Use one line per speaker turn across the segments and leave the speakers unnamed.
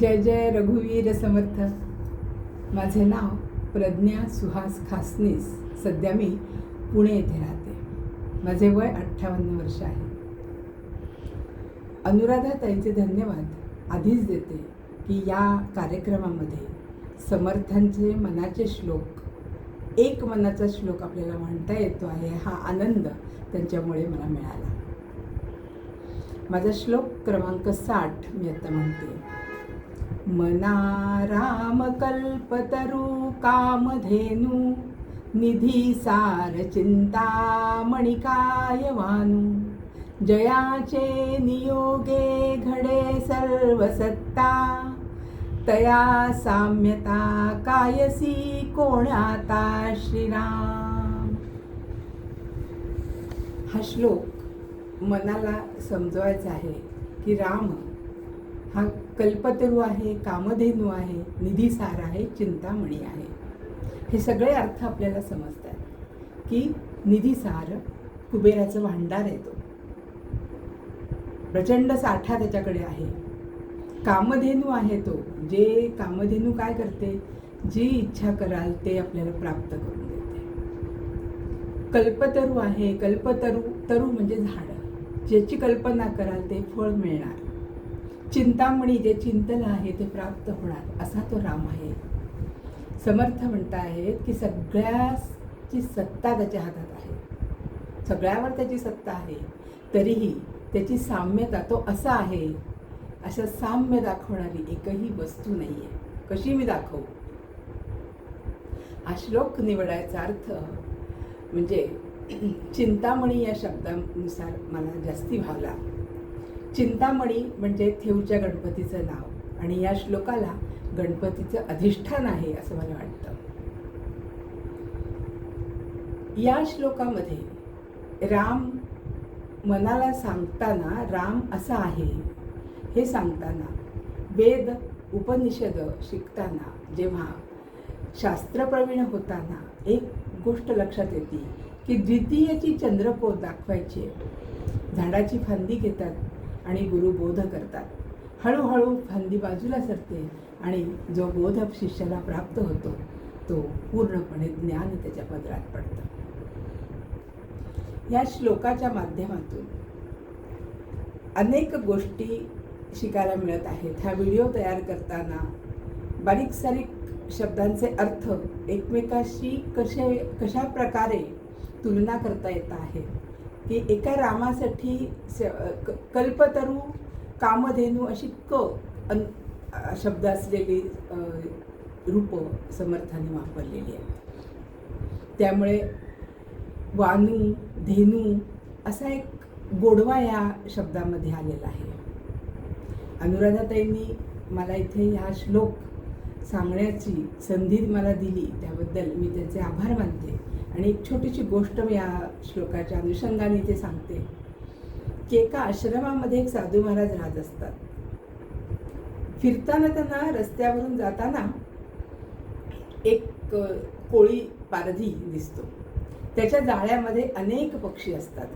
जय जय रघुवीर समर्थ. माझे नाव प्रज्ञा सुहास खासनीस. सध्या मी पुणे येथे राहते. माझे वय अठ्ठावन्न वर्ष आहे. अनुराधा ताईचे धन्यवाद आधीच देते की या कार्यक्रमामध्ये समर्थांचे मनाचे श्लोक एक मनाचा श्लोक आपल्याला म्हणता येतो आहे हा आनंद त्यांच्यामुळे मला मिळाला. माझा श्लोक क्रमांक साठ मी आता म्हणते. मना राम कल्पतरू कामधेनु निधी सार चिंतामणि वानु जयाचे नियोगे घडे सर्वसत्ता तया साम्यता कायसी कोणाता श्रीराम। हा श्लोक मनाला समजवायचा आहे की राम हा कल्पतरू आहे कामधेनू आहे निधीसार आहे चिंतामणी आहे. हे सगळे अर्थ आपल्याला समजतात की निधीसार कुबेराचं भांडार येतो प्रचंड साठा त्याच्याकडे आहे. कामधेनू आहे तो. जे कामधेनू काय करते? जी इच्छा कराल ते आपल्याला प्राप्त करून देते. कल्पतरू आहे. कल्पतरू तरू म्हणजे झाड. ज्याची कल्पना कराल ते फळ मिळणार. चिंतामणी जे चिंतन आहे ते प्राप्त होणार असा तो राम आहे. समर्थ म्हणतायत की सगळ्याची सत्ता त्याच्या हातात आहे. सगळ्यावर त्याची सत्ता आहे तरीही त्याची साम्यता तो असा आहे अशा साम्य दाखवणारी एकही वस्तू नाही आहे कशी मी दाखवू? हा श्लोक निवडायचा अर्थ म्हणजे चिंतामणी या शब्दानुसार मला जास्ती भावला. चिंतामणी म्हणजे थेऊच्या गणपतीचं नाव. आणि या श्लोकाला गणपतीचं अधिष्ठान आहे असं मला वाटतं. या श्लोकामध्ये राम मनाला सांगताना राम असा आहे. हे सांगताना वेद उपनिषद शिकताना जेव्हा शास्त्रप्रवीण होताना एक गोष्ट लक्षात येते की द्वितीयची चंद्रपोत दाखवायची. आहे. झाडाची फांदी घेतात आणि गुरु बोध करतात. हळूहळू फांदी बाजूला सरते आणि जो बोध शिष्याला प्राप्त होतो तो पूर्णपणे ज्ञान त्याच्या पदरात पडतं. या श्लोकाच्या माध्यमातून अनेक गोष्टी शिकायला मिळत आहेत. हा व्हिडिओ तयार करताना बारीक सारीक शब्दांचे अर्थ एकमेकाशी कसे कशा प्रकारे तुलना करता येत आहे की एका रामासाठी कल्पतरू कामधेनू अशी क अन शब्द असलेली रूप रूपं समर्थाने वापरलेली आहेत त्यामुळे वानू धेनू असा एक गोडवा या शब्दामध्ये आलेला आहे. अनुराधाताईंनी मला इथे हा श्लोक सांगण्याची संधी मला दिली. त्याबद्दल मी त्यांचे आभार मानते. आणि एक छोटीशी गोष्ट मी या श्लोकाच्या अनुषंगाने इथे सांगते. की एका आश्रमामध्ये एक साधू महाराज राहत असतात. फिरताना त्यांना रस्त्यावरून जाताना एक कोळी पारधी दिसतो. त्याच्या जाळ्यामध्ये अनेक पक्षी असतात.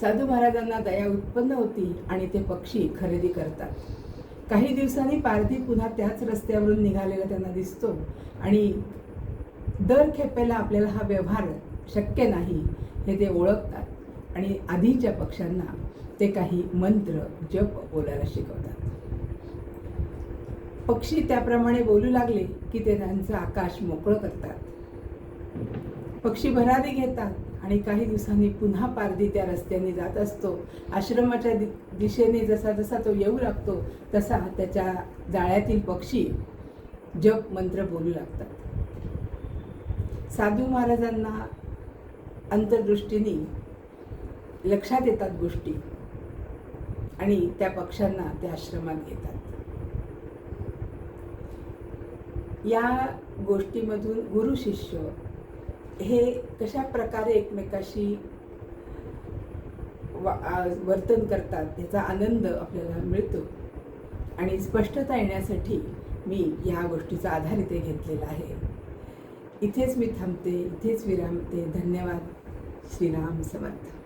साधू महाराजांना दया उत्पन्न होती आणि ते पक्षी खरेदी करतात. काही दिवसांनी पारधी पुन्हा त्याच रस्त्यावरून निघालेला त्यांना दिसतो आणि दर खेपेला आपल्याला हा व्यवहार शक्य नाही हे ते ओळखतात. आणि आधीच्या पक्ष्यांना ते काही मंत्र जप बोलायला शिकवतात. पक्षी त्याप्रमाणे बोलू लागले की ते त्यांचं आकाश मोकळं करतात. पक्षी भरारी घेतात आणि काही दिवसांनी पुन्हा पारधी त्या रस्त्याने जात असतो. आश्रमाच्या दि दिशेने जसा जसा तो येऊ लागतो तसा त्याच्या जाळ्यातील पक्षी जप मंत्र बोलू लागतात. साधू महाराजांना अंतर्दृष्टीने लक्षात येतात गोष्टी आणि त्या पक्षांना ते आश्रमात घेतात. या गोष्टीमधून गुरु शिष्य हे कशा प्रकारे एकमेकाशी वा वर्तन करतात याचा आनंद आपल्याला मिळतो. आणि स्पष्टता येण्यासाठी मी या गोष्टीचा आधार इथे घेतलेला आहे. इथेच मी थांबते इथेच विरामते. धन्यवाद. श्रीराम समर्थ.